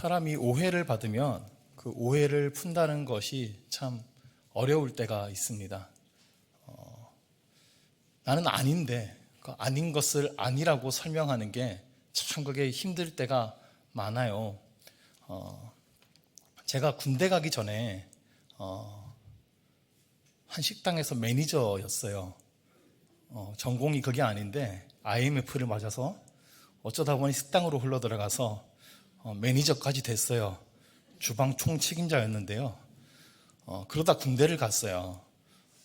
사람이 오해를 받으면 그 오해를 푼다는 것이 참 어려울 때가 있습니다. 어, 나는 아닌데 그 아닌 것을 아니라고 설명하는 게 참 그게 힘들 때가 많아요. 어, 제가 군대 가기 전에 어, 한 식당에서 매니저였어요. 어, 전공이 그게 아닌데 IMF를 맞아서 어쩌다 보니 식당으로 흘러 들어가서 어, 매니저까지 됐어요. 주방 총 책임자였는데요. 어, 그러다 군대를 갔어요.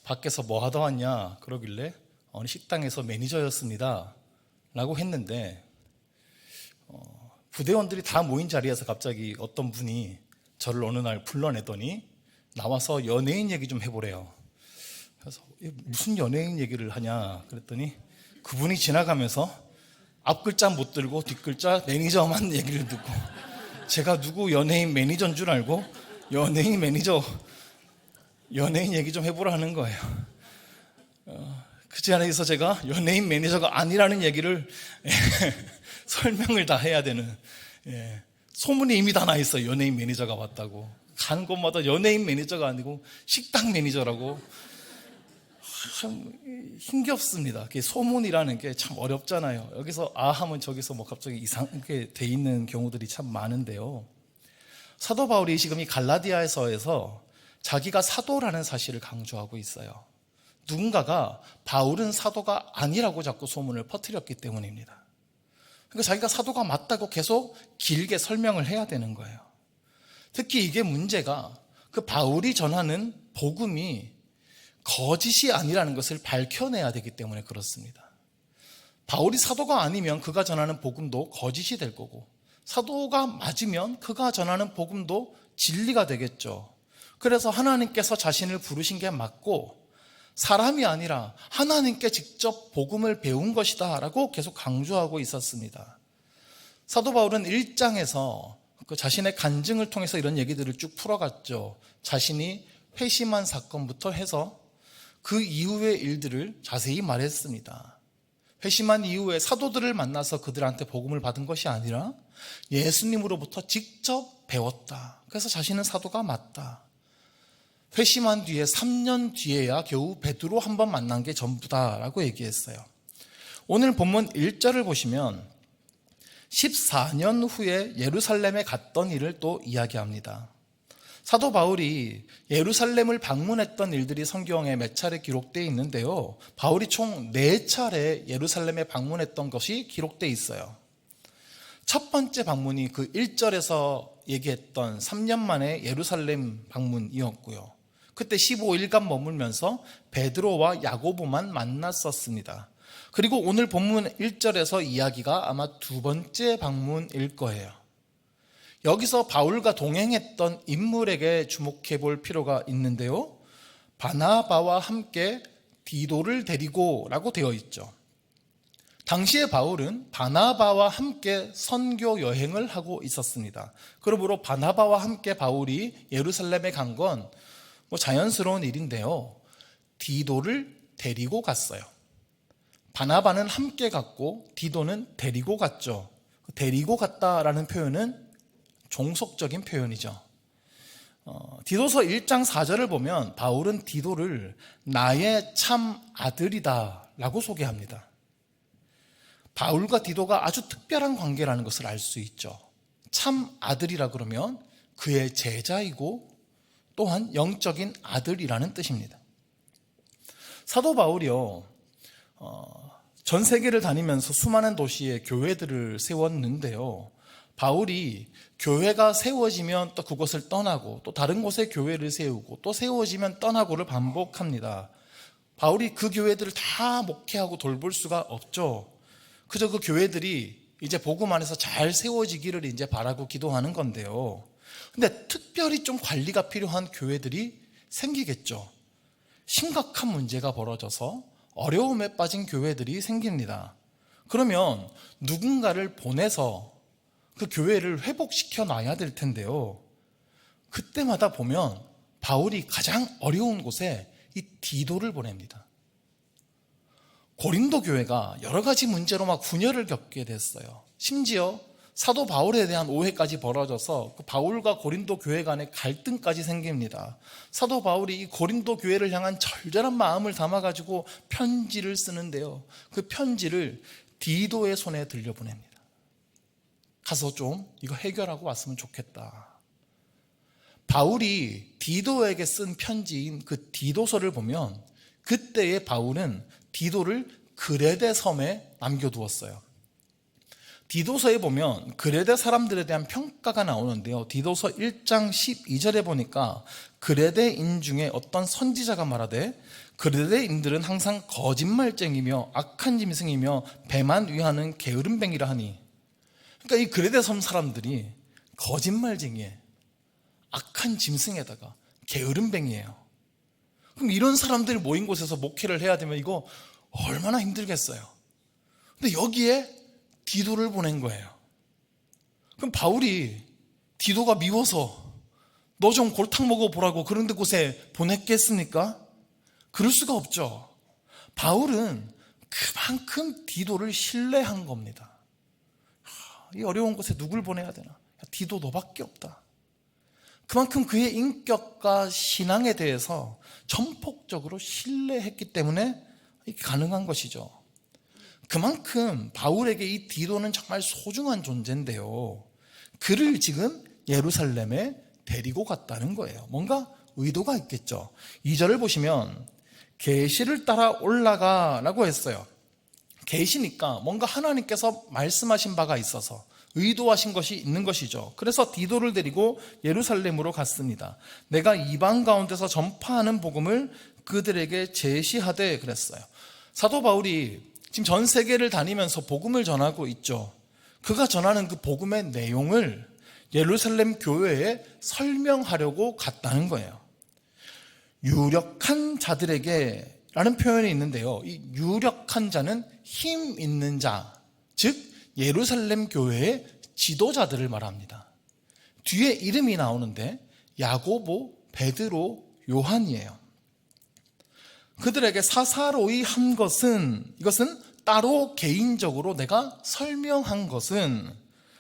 밖에서 뭐 하다 왔냐 그러길래 어느 식당에서 매니저였습니다. 라고 했는데 어, 부대원들이 다 모인 자리에서 갑자기 어떤 분이 저를 어느 날 불러내더니 나와서 연예인 얘기 좀 해보래요. 그래서 무슨 연예인 얘기를 하냐 그랬더니 그분이 지나가면서 앞 글자 못 들고 뒷 글자 매니저만 얘기를 듣고 제가 누구 연예인 매니저인 줄 알고 연예인 매니저 연예인 얘기 좀 해보라는 거예요. 어, 그 자리에서 제가 연예인 매니저가 아니라는 얘기를 설명을 다 해야 되는 예, 소문이 이미 다 나 있어요. 연예인 매니저가 왔다고 간 곳마다 연예인 매니저가 아니고 식당 매니저라고 참 힘겹습니다. 소문이라는 게 참 어렵잖아요. 여기서 아 하면 저기서 뭐 갑자기 이상하게 돼 있는 경우들이 참 많은데요. 사도 바울이 지금 이 갈라디아에서에서 자기가 사도라는 사실을 강조하고 있어요. 누군가가 바울은 사도가 아니라고 자꾸 소문을 퍼뜨렸기 때문입니다. 그러니까 자기가 사도가 맞다고 계속 길게 설명을 해야 되는 거예요. 특히 이게 문제가 그 바울이 전하는 복음이 거짓이 아니라는 것을 밝혀내야 되기 때문에 그렇습니다. 바울이 사도가 아니면 그가 전하는 복음도 거짓이 될 거고, 사도가 맞으면 그가 전하는 복음도 진리가 되겠죠. 그래서 하나님께서 자신을 부르신 게 맞고, 사람이 아니라 하나님께 직접 복음을 배운 것이다 라고 계속 강조하고 있었습니다. 사도 바울은 1장에서 그 자신의 간증을 통해서 이런 얘기들을 쭉 풀어갔죠. 자신이 회심한 사건부터 해서 그 이후의 일들을 자세히 말했습니다. 회심한 이후에 사도들을 만나서 그들한테 복음을 받은 것이 아니라 예수님으로부터 직접 배웠다. 그래서 자신은 사도가 맞다. 회심한 뒤에 3년 뒤에야 겨우 베드로 한 번 만난 게 전부다라고 얘기했어요. 오늘 본문 1절을 보시면 14년 후에 예루살렘에 갔던 일을 또 이야기합니다. 사도 바울이 예루살렘을 방문했던 일들이 성경에 몇 차례 기록되어 있는데요. 바울이 총 4차례 예루살렘에 방문했던 것이 기록되어 있어요. 첫 번째 방문이 그 1절에서 얘기했던 3년 만에 예루살렘 방문이었고요. 그때 15일간 머물면서 베드로와 야고보만 만났었습니다. 그리고 오늘 본문 1절에서 이야기가 아마 두 번째 방문일 거예요. 여기서 바울과 동행했던 인물에게 주목해 볼 필요가 있는데요. 바나바와 함께 디도를 데리고 라고 되어 있죠. 당시에 바울은 바나바와 함께 선교 여행을 하고 있었습니다. 그러므로 바나바와 함께 바울이 예루살렘에 간 건 뭐 자연스러운 일인데요. 디도를 데리고 갔어요. 바나바는 함께 갔고 디도는 데리고 갔죠. 데리고 갔다라는 표현은 종속적인 표현이죠. 어, 디도서 1장 4절을 보면 바울은 디도를 나의 참 아들이다 라고 소개합니다. 바울과 디도가 아주 특별한 관계라는 것을 알 수 있죠. 참 아들이라 그러면 그의 제자이고 또한 영적인 아들이라는 뜻입니다. 사도 바울이요, 어, 전 세계를 다니면서 수많은 도시에 교회들을 세웠는데요. 바울이 교회가 세워지면 또 그곳을 떠나고 또 다른 곳에 교회를 세우고 또 세워지면 떠나고를 반복합니다. 바울이 그 교회들을 다 목회하고 돌볼 수가 없죠. 그저 그 교회들이 이제 복음 안에서 잘 세워지기를 이제 바라고 기도하는 건데요. 근데 특별히 좀 관리가 필요한 교회들이 생기겠죠. 심각한 문제가 벌어져서 어려움에 빠진 교회들이 생깁니다. 그러면 누군가를 보내서 그 교회를 회복시켜 놔야 될 텐데요. 그때마다 보면 바울이 가장 어려운 곳에 이 디도를 보냅니다. 고린도 교회가 여러 가지 문제로 막 분열을 겪게 됐어요. 심지어 사도 바울에 대한 오해까지 벌어져서 그 바울과 고린도 교회 간의 갈등까지 생깁니다. 사도 바울이 이 고린도 교회를 향한 절절한 마음을 담아가지고 편지를 쓰는데요. 그 편지를 디도의 손에 들려보냅니다. 가서 좀 이거 해결하고 왔으면 좋겠다. 바울이 디도에게 쓴 편지인 그 디도서를 보면 그때의 바울은 디도를 그레데 섬에 남겨두었어요. 디도서에 보면 그레데 사람들에 대한 평가가 나오는데요. 디도서 1장 12절에 보니까 그레데인 중에 어떤 선지자가 말하되 그레데인들은 항상 거짓말쟁이며 악한 짐승이며 배만 위하는 게으름뱅이라 하니 그러니까 이 그레데 섬 사람들이 거짓말쟁이에 악한 짐승에다가 게으름뱅이에요. 그럼 이런 사람들이 모인 곳에서 목회를 해야 되면 이거 얼마나 힘들겠어요. 근데 여기에 디도를 보낸 거예요. 그럼 바울이 디도가 미워서 너 좀 골탕 먹어보라고 그런 데 곳에 보냈겠습니까? 그럴 수가 없죠. 바울은 그만큼 디도를 신뢰한 겁니다. 이 어려운 곳에 누굴 보내야 되나? 야, 디도 너밖에 없다. 그만큼 그의 인격과 신앙에 대해서 전폭적으로 신뢰했기 때문에 가능한 것이죠. 그만큼 바울에게 이 디도는 정말 소중한 존재인데요. 그를 지금 예루살렘에 데리고 갔다는 거예요. 뭔가 의도가 있겠죠. 2절을 보시면 계시를 따라 올라가라고 했어요. 계시니까 뭔가 하나님께서 말씀하신 바가 있어서 의도하신 것이 있는 것이죠. 그래서 디도를 데리고 예루살렘으로 갔습니다. 내가 이방 가운데서 전파하는 복음을 그들에게 제시하되 그랬어요. 사도 바울이 지금 전 세계를 다니면서 복음을 전하고 있죠. 그가 전하는 그 복음의 내용을 예루살렘 교회에 설명하려고 갔다는 거예요. 유력한 자들에게 라는 표현이 있는데요. 이 유력한 자는 힘 있는 자, 즉 예루살렘 교회의 지도자들을 말합니다. 뒤에 이름이 나오는데 야고보, 베드로, 요한이에요. 그들에게 사사로이 한 것은 이것은 따로 개인적으로 내가 설명한 것은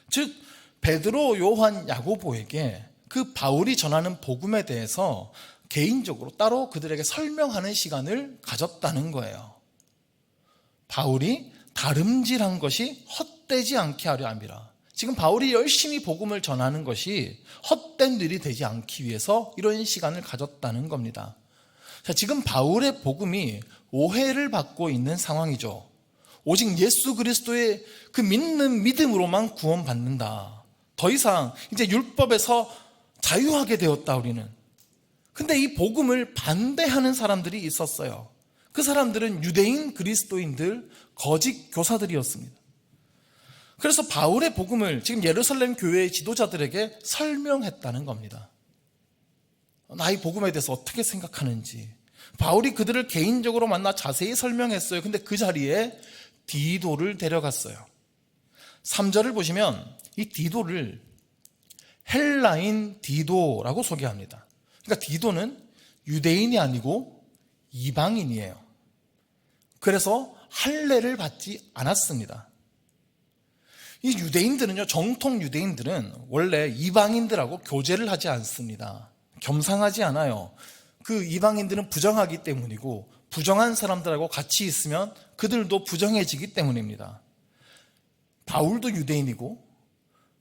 즉 베드로, 요한, 야고보에게 그 바울이 전하는 복음에 대해서 개인적으로 따로 그들에게 설명하는 시간을 가졌다는 거예요. 바울이 다름질한 것이 헛되지 않게 하려 함이라. 지금 바울이 열심히 복음을 전하는 것이 헛된 일이 되지 않기 위해서 이런 시간을 가졌다는 겁니다. 자, 지금 바울의 복음이 오해를 받고 있는 상황이죠. 오직 예수 그리스도의 그 믿는 믿음으로만 구원받는다. 더 이상 이제 율법에서 자유하게 되었다, 우리는. 근데 이 복음을 반대하는 사람들이 있었어요. 그 사람들은 유대인 그리스도인들, 거짓 교사들이었습니다. 그래서 바울의 복음을 지금 예루살렘 교회의 지도자들에게 설명했다는 겁니다. 나의 복음에 대해서 어떻게 생각하는지. 바울이 그들을 개인적으로 만나 자세히 설명했어요. 근데 그 자리에 디도를 데려갔어요. 3절을 보시면 이 디도를 헬라인 디도라고 소개합니다. 그러니까 디도는 유대인이 아니고 이방인이에요. 그래서 할례를 받지 않았습니다. 이 유대인들은요, 정통 유대인들은 원래 이방인들하고 교제를 하지 않습니다. 겸상하지 않아요. 그 이방인들은 부정하기 때문이고, 부정한 사람들하고 같이 있으면 그들도 부정해지기 때문입니다. 바울도 유대인이고,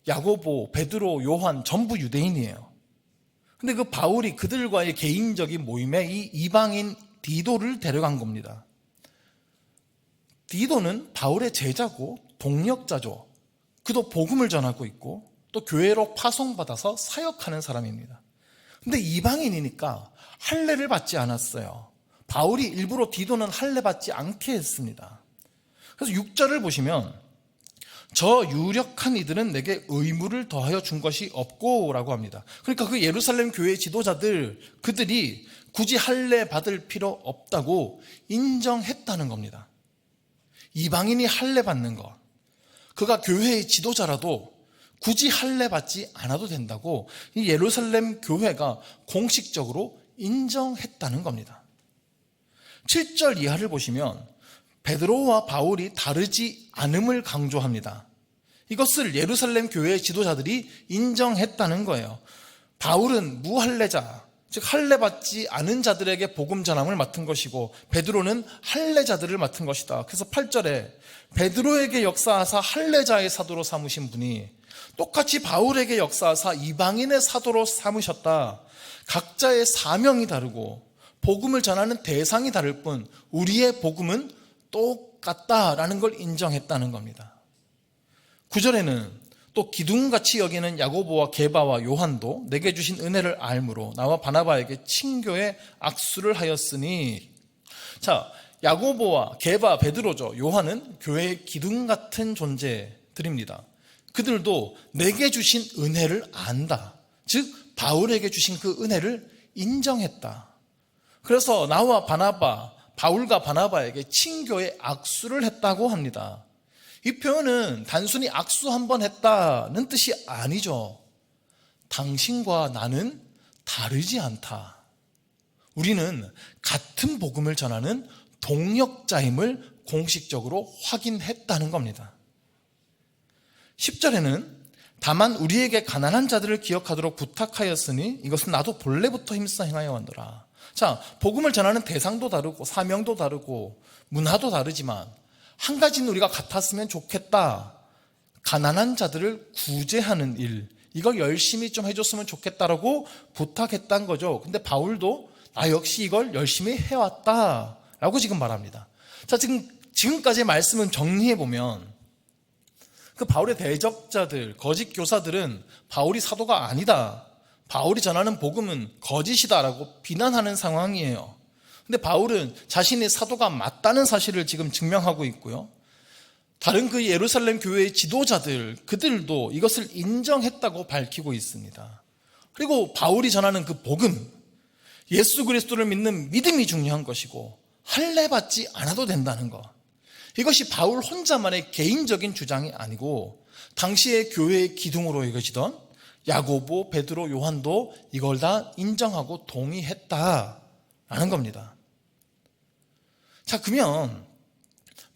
야고보, 베드로, 요한 전부 유대인이에요. 근데 그 바울이 그들과의 개인적인 모임에 이 이방인 디도를 데려간 겁니다. 디도는 바울의 제자고 동력자죠. 그도 복음을 전하고 있고 또 교회로 파송받아서 사역하는 사람입니다. 근데 이방인이니까 할례를 받지 않았어요. 바울이 일부러 디도는 할례 받지 않게 했습니다. 그래서 6절을 보시면 저 유력한 이들은 내게 의무를 더하여 준 것이 없고라고 합니다. 그러니까 그 예루살렘 교회 지도자들 그들이 굳이 할례 받을 필요 없다고 인정했다는 겁니다. 이방인이 할례 받는 것, 그가 교회의 지도자라도 굳이 할례 받지 않아도 된다고 이 예루살렘 교회가 공식적으로 인정했다는 겁니다. 7절 이하를 보시면 베드로와 바울이 다르지 않음을 강조합니다. 이것을 예루살렘 교회의 지도자들이 인정했다는 거예요. 바울은 무할례자, 즉 할례 받지 않은 자들에게 복음 전함을 맡은 것이고 베드로는 할례자들을 맡은 것이다. 그래서 8절에 베드로에게 역사하사 할례자의 사도로 삼으신 분이 똑같이 바울에게 역사하사 이방인의 사도로 삼으셨다. 각자의 사명이 다르고 복음을 전하는 대상이 다를 뿐 우리의 복음은 똑같다라는 걸 인정했다는 겁니다. 9절에는 또 기둥같이 여기는 야고보와 게바와 요한도 내게 주신 은혜를 알므로 나와 바나바에게 친교의 악수를 하였으니. 자 야고보와 게바 베드로죠. 요한은 교회의 기둥 같은 존재들입니다. 그들도 내게 주신 은혜를 안다. 즉 바울에게 주신 그 은혜를 인정했다. 그래서 나와 바나바 바울과 바나바에게 친교의 악수를 했다고 합니다 이 표현은 단순히 악수 한 번 했다는 뜻이 아니죠. 당신과 나는 다르지 않다. 우리는 같은 복음을 전하는 동역자임을 공식적으로 확인했다는 겁니다. 10절에는 다만 우리에게 가난한 자들을 기억하도록 부탁하였으니 이것은 나도 본래부터 힘써 행하여 왔노라. 자, 복음을 전하는 대상도 다르고 사명도 다르고 문화도 다르지만 한 가지는 우리가 같았으면 좋겠다. 가난한 자들을 구제하는 일. 이걸 열심히 좀 해줬으면 좋겠다라고 부탁했단 거죠. 근데 바울도 나 역시 이걸 열심히 해왔다. 라고 지금 말합니다. 자, 지금, 지금까지의 말씀은 정리해보면 그 바울의 대적자들, 거짓 교사들은 바울이 사도가 아니다. 바울이 전하는 복음은 거짓이다라고 비난하는 상황이에요. 근데 바울은 자신의 사도가 맞다는 사실을 지금 증명하고 있고요. 다른 그 예루살렘 교회의 지도자들, 그들도 이것을 인정했다고 밝히고 있습니다. 그리고 바울이 전하는 그 복음, 예수 그리스도를 믿는 믿음이 중요한 것이고, 할례 받지 않아도 된다는 것. 이것이 바울 혼자만의 개인적인 주장이 아니고, 당시의 교회의 기둥으로 여겨지던 야고보, 베드로, 요한도 이걸 다 인정하고 동의했다라는 겁니다. 자, 그러면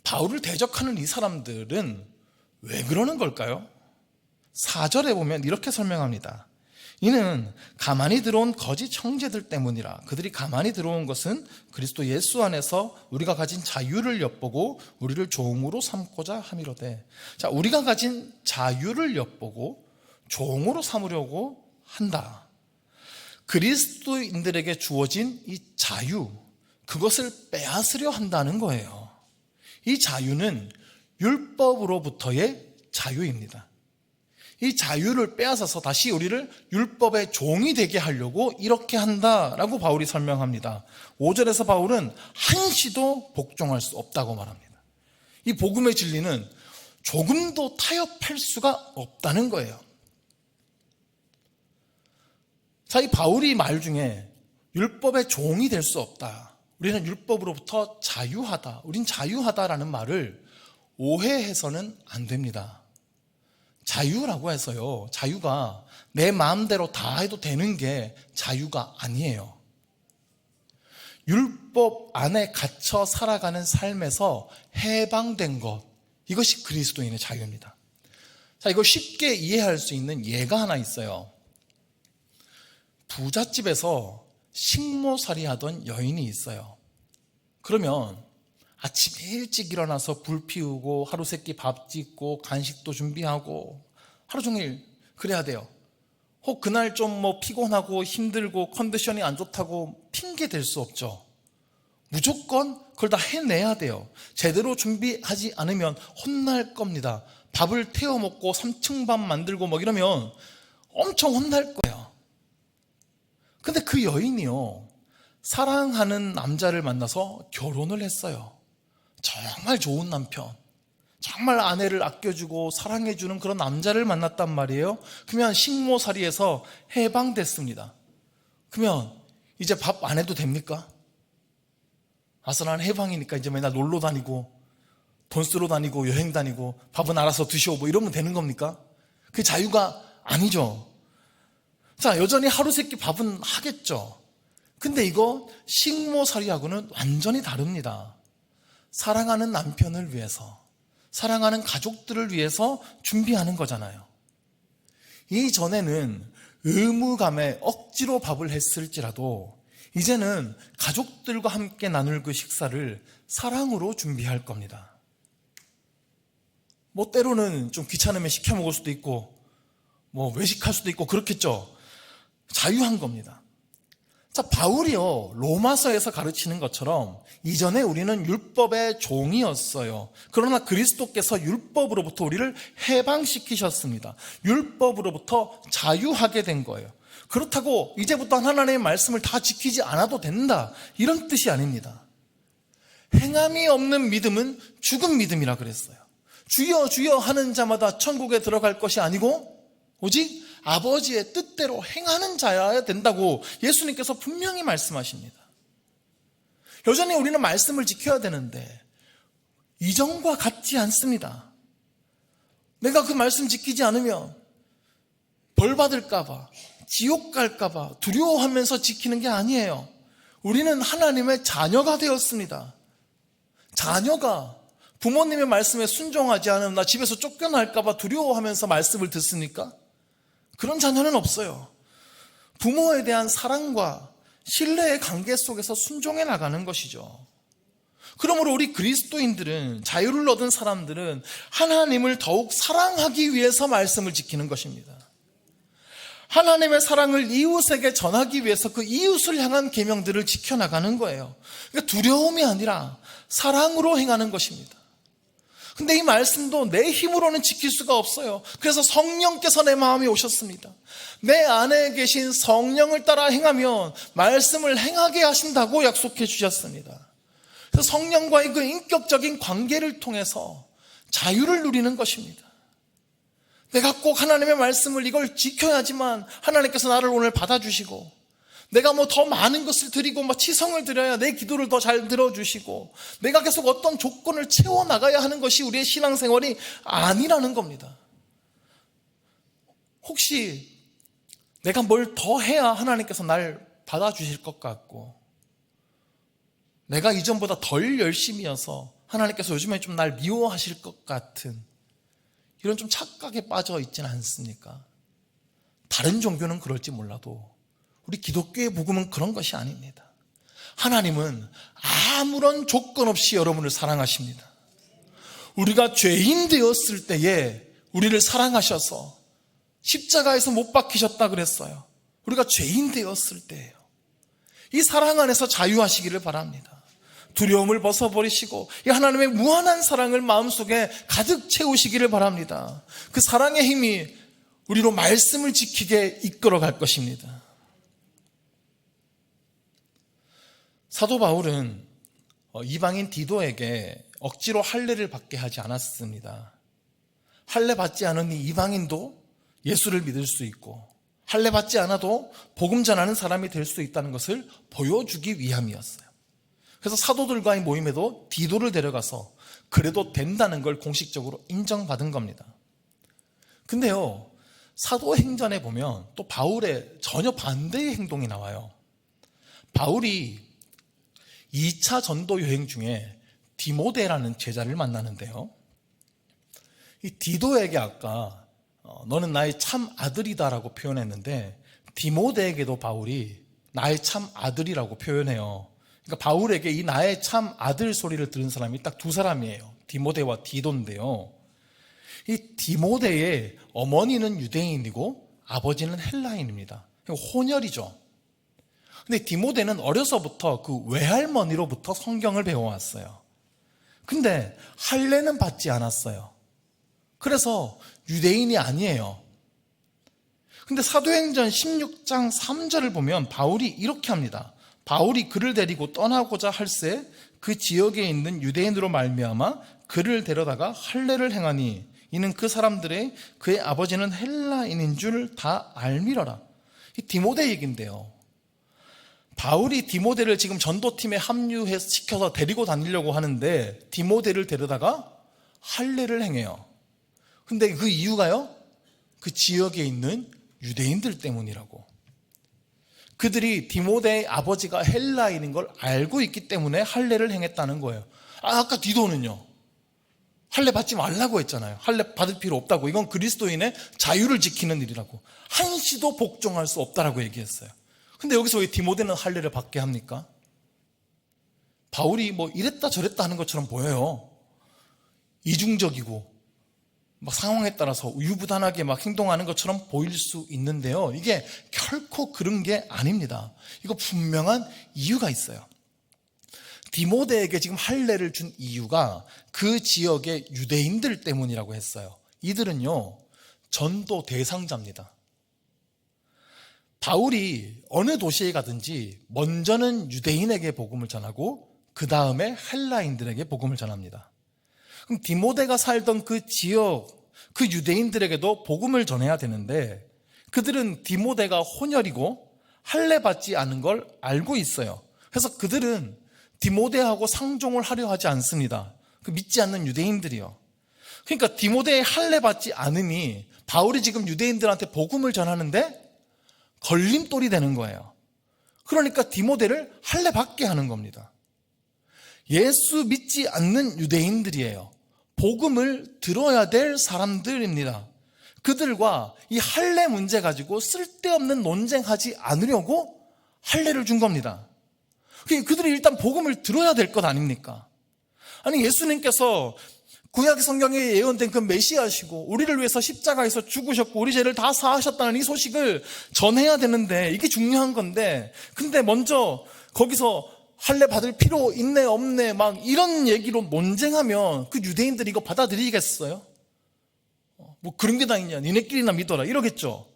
바울을 대적하는 이 사람들은 왜 그러는 걸까요? 4절에 보면 이렇게 설명합니다. 이는 가만히 들어온 거짓 형제들 때문이라. 그들이 가만히 들어온 것은 그리스도 예수 안에서 우리가 가진 자유를 엿보고 우리를 종으로 삼고자 함이로되. 자, 우리가 가진 자유를 엿보고 종으로 삼으려고 한다. 그리스도인들에게 주어진 이 자유, 그것을 빼앗으려 한다는 거예요. 이 자유는 율법으로부터의 자유입니다. 이 자유를 빼앗아서 다시 우리를 율법의 종이 되게 하려고 이렇게 한다라고 바울이 설명합니다. 5절에서 바울은 한시도 복종할 수 없다고 말합니다. 이 복음의 진리는 조금도 타협할 수가 없다는 거예요. 자, 이 바울이 말 중에 율법의 종이 될 수 없다. 우리는 율법으로부터 자유하다. 우린 자유하다라는 말을 오해해서는 안 됩니다. 자유라고 해서요. 자유가 내 마음대로 다 해도 되는 게 자유가 아니에요. 율법 안에 갇혀 살아가는 삶에서 해방된 것. 이것이 그리스도인의 자유입니다. 자, 이걸 쉽게 이해할 수 있는 예가 하나 있어요. 부잣집에서 식모살이 하던 여인이 있어요. 그러면 아침 일찍 일어나서 불 피우고 하루 세끼 밥 짓고 간식도 준비하고 하루 종일 그래야 돼요. 혹 그날 좀 뭐 피곤하고 힘들고 컨디션이 안 좋다고 핑계 댈 수 없죠. 무조건 그걸 다 해내야 돼요. 제대로 준비하지 않으면 혼날 겁니다. 밥을 태워 먹고 3층 밥 만들고 뭐 이러면 엄청 혼날 거예요. 근데 그 여인이요. 사랑하는 남자를 만나서 결혼을 했어요. 정말 좋은 남편. 정말 아내를 아껴주고 사랑해주는 그런 남자를 만났단 말이에요. 그러면 식모살이에서 해방됐습니다. 그러면 이제 밥 안 해도 됩니까? 난 해방이니까 이제 맨날 놀러 다니고 돈 쓰러 다니고 여행 다니고 밥은 알아서 드시오 뭐 이러면 되는 겁니까? 그 자유가 아니죠. 자, 여전히 하루 세끼 밥은 하겠죠. 근데 이거 식모살이하고는 완전히 다릅니다. 사랑하는 남편을 위해서, 사랑하는 가족들을 위해서 준비하는 거잖아요. 이전에는 의무감에 억지로 밥을 했을지라도 이제는 가족들과 함께 나눌 그 식사를 사랑으로 준비할 겁니다. 뭐 때로는 좀 귀찮으면 시켜 먹을 수도 있고 뭐 외식할 수도 있고 그렇겠죠. 자유한 겁니다. 자, 바울이요, 로마서에서 가르치는 것처럼 이전에 우리는 율법의 종이었어요. 그러나 그리스도께서 율법으로부터 우리를 해방시키셨습니다. 율법으로부터 자유하게 된 거예요. 그렇다고 이제부터 하나님의 말씀을 다 지키지 않아도 된다. 이런 뜻이 아닙니다. 행함이 없는 믿음은 죽은 믿음이라 그랬어요. 주여, 주여 하는 자마다 천국에 들어갈 것이 아니고 오직 아버지의 뜻대로 행하는 자여야 된다고 예수님께서 분명히 말씀하십니다. 여전히 우리는 말씀을 지켜야 되는데 이전과 같지 않습니다. 내가 그 말씀 지키지 않으면 벌 받을까봐, 지옥 갈까봐 두려워하면서 지키는 게 아니에요. 우리는 하나님의 자녀가 되었습니다. 자녀가 부모님의 말씀에 순종하지 않으면 나 집에서 쫓겨날까봐 두려워하면서 말씀을 듣습니까? 그런 자녀는 없어요. 부모에 대한 사랑과 신뢰의 관계 속에서 순종해 나가는 것이죠. 그러므로 우리 그리스도인들은 자유를 얻은 사람들은 하나님을 더욱 사랑하기 위해서 말씀을 지키는 것입니다. 하나님의 사랑을 이웃에게 전하기 위해서 그 이웃을 향한 계명들을 지켜나가는 거예요. 그러니까 두려움이 아니라 사랑으로 행하는 것입니다. 근데 이 말씀도 내 힘으로는 지킬 수가 없어요. 그래서 성령께서 내 마음에 오셨습니다. 내 안에 계신 성령을 따라 행하면 말씀을 행하게 하신다고 약속해 주셨습니다. 그래서 성령과의 그 인격적인 관계를 통해서 자유를 누리는 것입니다. 내가 꼭 하나님의 말씀을 이걸 지켜야지만 하나님께서 나를 오늘 받아주시고 내가 뭐 더 많은 것을 드리고 뭐 치성을 드려야 내 기도를 더 잘 들어주시고 내가 계속 어떤 조건을 채워 나가야 하는 것이 우리의 신앙생활이 아니라는 겁니다. 혹시 내가 뭘 더 해야 하나님께서 날 받아주실 것 같고 내가 이전보다 덜 열심히여서 하나님께서 요즘에 좀 날 미워하실 것 같은 이런 좀 착각에 빠져 있지는 않습니까? 다른 종교는 그럴지 몰라도 우리 기독교의 복음은 그런 것이 아닙니다. 하나님은 아무런 조건 없이 여러분을 사랑하십니다. 우리가 죄인 되었을 때에 우리를 사랑하셔서 십자가에서 못 박히셨다 그랬어요. 우리가 죄인 되었을 때예요. 이 사랑 안에서 자유하시기를 바랍니다. 두려움을 벗어버리시고 이 하나님의 무한한 사랑을 마음속에 가득 채우시기를 바랍니다. 그 사랑의 힘이 우리로 말씀을 지키게 이끌어 갈 것입니다. 사도 바울은 어, 이방인 디도에게 억지로 할례를 받게 하지 않았습니다. 할례 받지 이 이방인도 예수를 믿을 수 있고 할례 받지 않아도 복음 전하는 사람이 될 수 있다는 것을 보여주기 위함이었어요. 그래서 사도들과의 모임에도 디도를 데려가서 그래도 된다는 걸 공식적으로 인정받은 겁니다. 근데요, 사도행전에 보면 또 바울의 전혀 반대의 행동이 나와요. 바울이 2차 전도 여행 중에 디모데라는 제자를 만나는데요. 이 디도에게 아까 어, 너는 나의 참 아들이다라고 표현했는데 디모데에게도 바울이 나의 참 아들이라고 표현해요. 그러니까 바울에게 이 나의 참 아들 소리를 들은 사람이 딱 두 사람이에요. 디모데와 디도인데요. 이 디모데의 어머니는 유대인이고 아버지는 헬라인입니다. 혼혈이죠. 근데 디모데는 어려서부터 그 외할머니로부터 성경을 배워왔어요. 근데 할례는 받지 않았어요. 그래서 유대인이 아니에요. 근데 사도행전 16장 3절을 보면 바울이 이렇게 합니다. 바울이 그를 데리고 떠나고자 할새 그 지역에 있는 유대인으로 말미암아 그를 데려다가 할례를 행하니 이는 그 사람들의 그의 아버지는 헬라인인 줄 다 알미러라. 이 디모데 얘긴데요. 바울이 디모데를 지금 전도팀에 합류해 시켜서 데리고 다니려고 하는데 디모데를 데려다가 할례를 행해요. 근데 그 이유가요? 그 지역에 있는 유대인들 때문이라고. 그들이 디모데의 아버지가 헬라인인 걸 알고 있기 때문에 할례를 행했다는 거예요. 아, 아까 디도는요. 할례 받지 말라고 했잖아요. 할례 받을 필요 없다고. 이건 그리스도인의 자유를 지키는 일이라고. 한시도 복종할 수 없다라고 얘기했어요. 근데 여기서 왜 디모데는 할례를 받게 합니까? 바울이 뭐 이랬다 저랬다 하는 것처럼 보여요. 이중적이고 막 상황에 따라서 우유부단하게 막 행동하는 것처럼 보일 수 있는데요. 이게 결코 그런 게 아닙니다. 이거 분명한 이유가 있어요. 디모데에게 지금 할례를 준 이유가 그 지역의 유대인들 때문이라고 했어요. 이들은요, 전도 대상자입니다. 바울이 어느 도시에 가든지 먼저는 유대인에게 복음을 전하고 그 다음에 헬라인들에게 복음을 전합니다. 그럼 디모데가 살던 그 지역, 그 유대인들에게도 복음을 전해야 되는데 그들은 디모데가 혼혈이고 할례 받지 않은 걸 알고 있어요. 그래서 그들은 디모데하고 상종을 하려 하지 않습니다. 그 믿지 않는 유대인들이요. 그러니까 디모데의 할례 받지 않음이 바울이 지금 유대인들한테 복음을 전하는데 걸림돌이 되는 거예요. 그러니까 디모데를 할례 받게 하는 겁니다. 예수 믿지 않는 유대인들이에요. 복음을 들어야 될 사람들입니다. 그들과 이 할례 문제 가지고 쓸데없는 논쟁하지 않으려고 할례를 준 겁니다. 그들이 일단 복음을 들어야 될 것 아닙니까? 아니 예수님께서 구약 성경에 예언된 그 메시아시고 우리를 위해서 십자가에서 죽으셨고 우리 죄를 다 사하셨다는 이 소식을 전해야 되는데 이게 중요한 건데 근데 먼저 거기서 할례 받을 필요 있네 없네 막 이런 얘기로 논쟁하면 그 유대인들이 이거 받아들이겠어요? 뭐 그런 게 다 있냐? 니네끼리나 믿어라. 이러겠죠.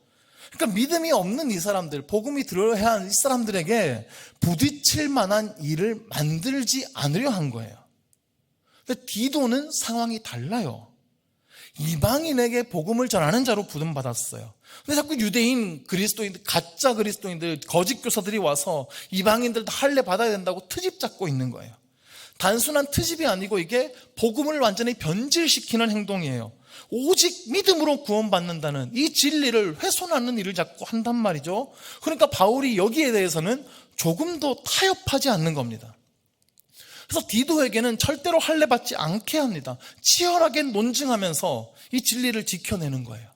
그러니까 믿음이 없는 이 사람들 복음이 들어야 할이 사람들에게 부딪힐 만한 일을 만들지 않으려 한 거예요 근데 디도는 상황이 달라요 이방인에게 복음을 전하는 자로 부름받았어요. 근데 자꾸 유대인 그리스도인들, 가짜 그리스도인들, 거짓 교사들이 와서 이방인들 다 할례 받아야 된다고 트집 잡고 있는 거예요. 단순한 트집이 아니고 이게 복음을 완전히 변질시키는 행동이에요. 오직 믿음으로 구원받는다는 이 진리를 훼손하는 일을 자꾸 한단 말이죠. 그러니까 바울이 여기에 대해서는 조금도 타협하지 않는 겁니다. 그래서 디도에게는 절대로 할례 받지 않게 합니다. 치열하게 논증하면서 이 진리를 지켜내는 거예요.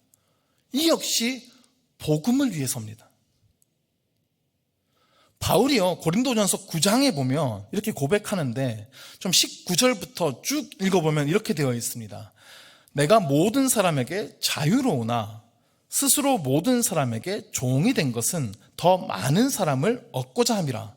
이 역시 복음을 위해서입니다. 바울이요, 고린도전서 9장에 보면 이렇게 고백하는데 좀 19절부터 쭉 읽어보면 이렇게 되어 있습니다. 내가 모든 사람에게 자유로우나 스스로 모든 사람에게 종이 된 것은 더 많은 사람을 얻고자 함이라.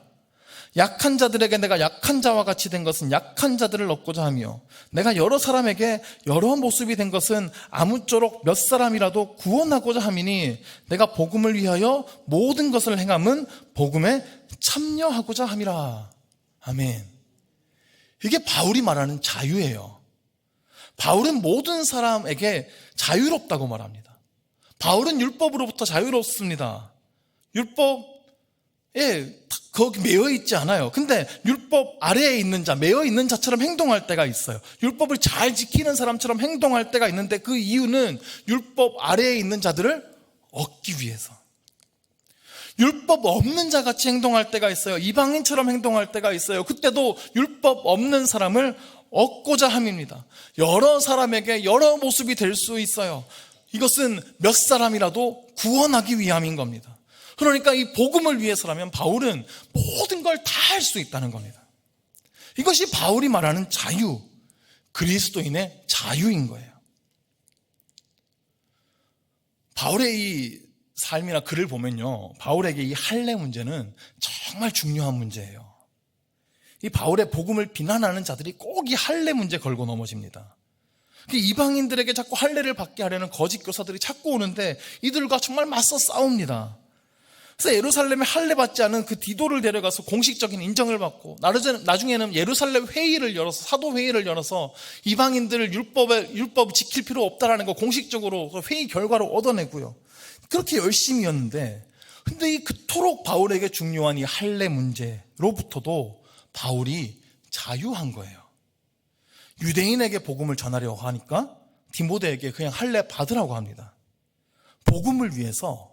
약한 자들에게 내가 약한 자와 같이 된 것은 약한 자들을 얻고자 하며 내가 여러 사람에게 여러 모습이 된 것은 아무쪼록 몇 사람이라도 구원하고자 함이니 내가 복음을 위하여 모든 것을 행함은 복음에 참여하고자 함이라 아멘 이게 바울이 말하는 자유예요. 바울은 모든 사람에게 자유롭다고 말합니다. 바울은 율법으로부터 자유롭습니다. 율법에 거기 매여 있지 않아요. 근데 율법 아래에 있는 자, 매여 있는 자처럼 행동할 때가 있어요. 율법을 잘 지키는 사람처럼 행동할 때가 있는데 그 이유는 율법 아래에 있는 자들을 얻기 위해서. 율법 없는 자 같이 행동할 때가 있어요. 이방인처럼 행동할 때가 있어요. 그때도 율법 없는 사람을 얻고자 함입니다. 여러 사람에게 여러 모습이 될 수 있어요. 이것은 몇 사람이라도 구원하기 위함인 겁니다. 그러니까 이 복음을 위해서라면 바울은 모든 걸 다 할 수 있다는 겁니다. 이것이 바울이 말하는 자유, 그리스도인의 자유인 거예요. 바울의 이 삶이나 글을 보면요. 바울에게 이 할례 문제는 정말 중요한 문제예요. 이 바울의 복음을 비난하는 자들이 꼭 이 할례 문제 걸고 넘어집니다. 그 이방인들에게 자꾸 할례를 받게 하려는 거짓 교사들이 자꾸 오는데 이들과 정말 맞서 싸웁니다. 그래서 예루살렘에 할례 받지 않은 그 디도를 데려가서 공식적인 인정을 받고 나중에는 예루살렘 회의를 열어서 사도 회의를 열어서 이방인들을 율법에 율법 지킬 필요 없다라는 거 공식적으로 그 회의 결과로 얻어내고요. 그렇게 열심히였는데 근데 이 그토록 바울에게 중요한 이 할례 문제로부터도 바울이 자유한 거예요. 유대인에게 복음을 전하려고 하니까 디모데에게 그냥 할례 받으라고 합니다. 복음을 위해서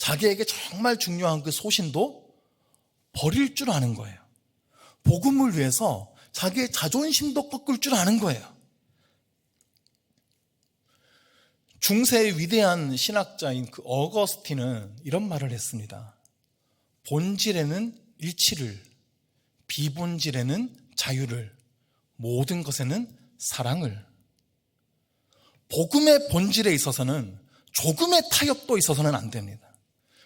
자기에게 정말 중요한 그 소신도 버릴 줄 아는 거예요. 복음을 위해서 자기의 자존심도 꺾을 줄 아는 거예요. 중세의 위대한 신학자인 그 어거스틴은 이런 말을 했습니다. 본질에는 일치를, 비본질에는 자유를, 모든 것에는 사랑을. 복음의 본질에 있어서는 조금의 타협도 있어서는 안 됩니다.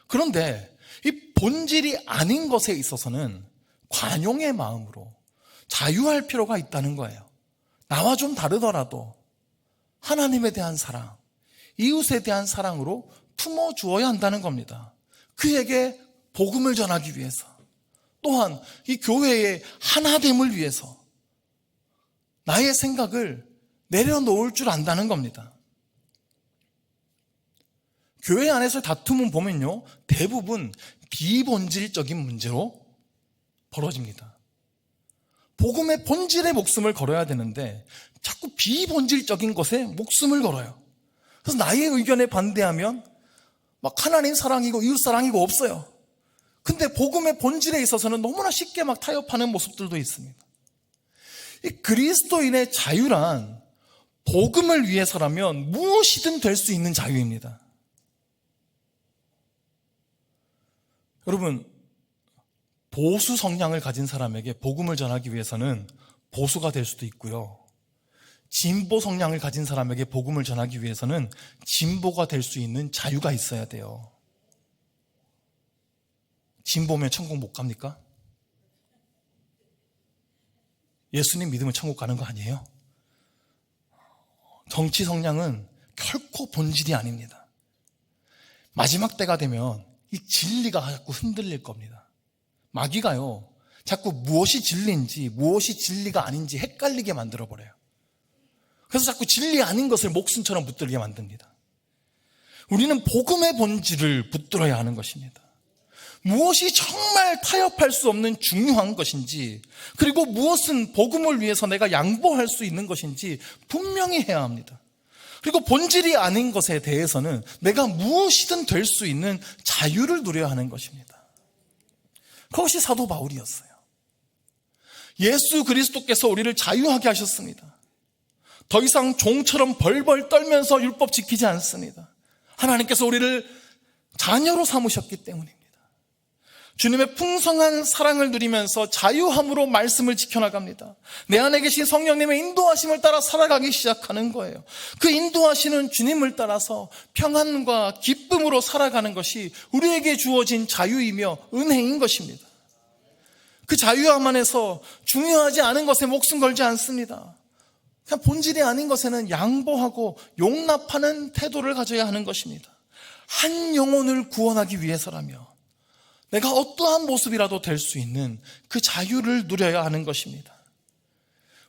그런데 이 본질이 아닌 것에 있어서는 관용의 마음으로 자유할 필요가 있다는 거예요. 나와 좀 다르더라도 하나님에 대한 사랑, 이웃에 대한 사랑으로 품어 주어야 한다는 겁니다. 그에게 복음을 전하기 위해서 또한 이 교회의 하나됨을 위해서 나의 생각을 내려놓을 줄 안다는 겁니다. 교회 안에서 다툼은 보면요, 대부분 비본질적인 문제로 벌어집니다. 복음의 본질의 목숨을 걸어야 되는데 자꾸 비본질적인 것에 목숨을 걸어요. 그래서 나의 의견에 반대하면 막 하나님 사랑이고 이웃 사랑이고 없어요. 근데 복음의 본질에 있어서는 너무나 쉽게 막 타협하는 모습들도 있습니다. 이 그리스도인의 자유란 복음을 위해서라면 무엇이든 될 수 있는 자유입니다. 여러분, 보수 성향을 가진 사람에게 복음을 전하기 위해서는 보수가 될 수도 있고요. 진보 성향을 가진 사람에게 복음을 전하기 위해서는 진보가 될 수 있는 자유가 있어야 돼요. 진보면 천국 못 갑니까? 예수님 믿으면 천국 가는 거 아니에요? 정치 성향은 결코 본질이 아닙니다. 마지막 때가 되면 이 진리가 자꾸 흔들릴 겁니다. 마귀가요, 자꾸 무엇이 진리인지 무엇이 진리가 아닌지 헷갈리게 만들어버려요. 그래서 자꾸 진리 아닌 것을 목숨처럼 붙들게 만듭니다. 우리는 복음의 본질을 붙들어야 하는 것입니다. 무엇이 정말 타협할 수 없는 중요한 것인지, 그리고 무엇은 복음을 위해서 내가 양보할 수 있는 것인지 분명히 해야 합니다. 그리고 본질이 아닌 것에 대해서는 내가 무엇이든 될 수 있는 자유를 누려야 하는 것입니다. 그것이 사도 바울이었어요. 예수 그리스도께서 우리를 자유하게 하셨습니다. 더 이상 종처럼 벌벌 떨면서 율법 지키지 않습니다. 하나님께서 우리를 자녀로 삼으셨기 때문입니다. 주님의 풍성한 사랑을 누리면서 자유함으로 말씀을 지켜나갑니다. 내 안에 계신 성령님의 인도하심을 따라 살아가기 시작하는 거예요. 그 인도하시는 주님을 따라서 평안과 기쁨으로 살아가는 것이 우리에게 주어진 자유이며 은혜인 것입니다. 그 자유함 안에서 중요하지 않은 것에 목숨 걸지 않습니다. 그냥 본질이 아닌 것에는 양보하고 용납하는 태도를 가져야 하는 것입니다. 한 영혼을 구원하기 위해서라며 내가 어떠한 모습이라도 될 수 있는 그 자유를 누려야 하는 것입니다.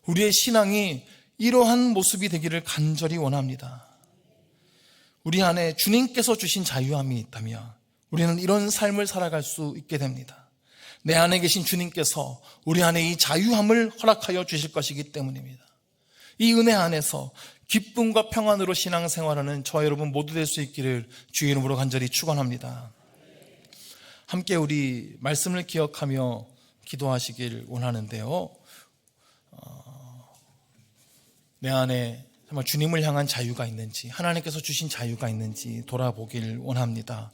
우리의 신앙이 이러한 모습이 되기를 간절히 원합니다. 우리 안에 주님께서 주신 자유함이 있다면 우리는 이런 삶을 살아갈 수 있게 됩니다. 내 안에 계신 주님께서 우리 안에 이 자유함을 허락하여 주실 것이기 때문입니다. 이 은혜 안에서 기쁨과 평안으로 신앙생활하는 저 여러분 모두 될 수 있기를 주의 이름으로 간절히 축원합니다. 함께 우리 말씀을 기억하며 기도하시길 원하는데요. 어, 내 안에 정말 주님을 향한 자유가 있는지, 하나님께서 주신 자유가 있는지 돌아보길 원합니다.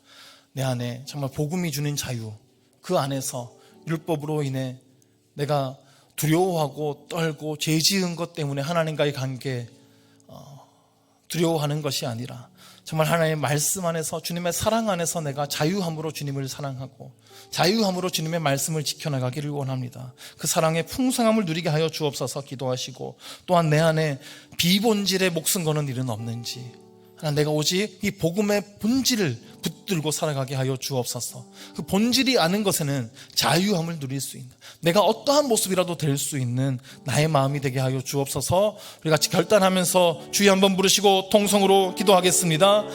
내 안에 정말 복음이 주는 자유, 그 안에서 율법으로 인해 내가 두려워하고 떨고 죄 지은 것 때문에 하나님과의 관계 어, 두려워하는 것이 아니라 정말 하나님의 말씀 안에서 주님의 사랑 안에서 내가 자유함으로 주님을 사랑하고 자유함으로 주님의 말씀을 지켜나가기를 원합니다. 그 사랑의 풍성함을 누리게 하여 주옵소서 기도하시고 또한 내 안에 비본질에 목숨 거는 일은 없는지 하나 내가 오직 이 복음의 본질을 붙들고 살아가게 하여 주옵소서. 그 본질이 아는 것에는 자유함을 누릴 수 있는 내가 어떠한 모습이라도 될 수 있는 나의 마음이 되게 하여 주옵소서. 우리 같이 결단하면서 주의 한번 부르시고 통성으로 기도하겠습니다.